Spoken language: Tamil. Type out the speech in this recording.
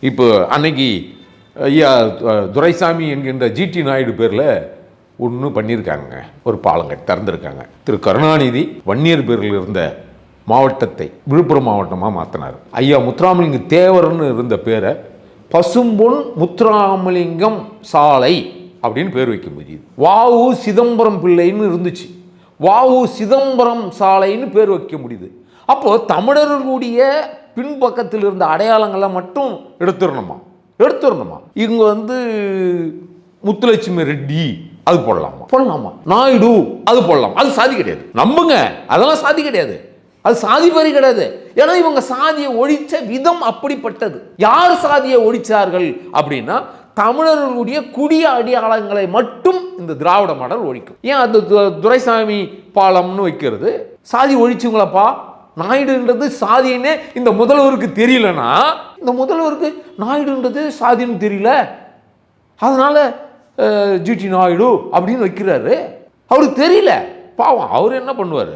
இப்போ அன்னைக்கு ஐயா துரைசாமி என்கின்ற ஜிடி நாயுடு பேரில் ஒன்று பண்ணியிருக்காங்க. ஒரு பாலங்கை திறந்துருக்காங்க. திரு. கருணாநிதி வன்னியர் பேரில் இருந்த மாவட்டத்தை விழுப்புரம் மாவட்டமாக மாற்றினார் ஐயா முத்துராமலிங்க தேவர்னு இருந்த பேரை பசும்பொன் முத்துராமலிங்கம் சாலை அப்படின்னு பேர் வைக்க முடியுது. வாவு சிதம்பரம் பிள்ளைன்னு இருந்துச்சு. வாவு சிதம்பரம் சாலைன்னு பேர் வைக்க முடியுது. அப்போது தமிழர்களுடைய பின்பக்கத்தில் இருந்த அடையாளங்களை மட்டும் எடுத்துடணுமா? எடுத்துடணுமா? இவங்க வந்து முத்துலட்சுமி ரெட்டி அது போடலாமா? போடலாமா? நாயுடு அது போடலாம்? அது சாதி கிடையாது. நம்புங்க அதெல்லாம் சாதி கிடையாது. அது சாதி பறி கிடையாது. ஏன்னா இவங்க சாதியை ஒழிச்ச விதம் அப்படிப்பட்டது. யார் சாதியை ஒழிச்சார்கள் அப்படின்னா தமிழர்களுடைய குடிய அடையாளங்களை மட்டும் இந்த திராவிட மாடல் ஒழிக்கும். ஏன் அந்த து- துரைசாமி பாலம்னு வைக்கிறது? சாதி ஒழிச்சுங்களப்பா நாயுடுன்றது சாதின்னு இந்த முதல்வருக்கு தெரியலனா? இந்த முதல்வருக்கு நாயுடுன்றது சாதின்னு தெரியல. அதனால் ஜிடி நாயுடு அப்படின்னு வைக்கிறாரு. அவருக்கு தெரியல. பாவம் அவர் என்ன பண்ணுவார்?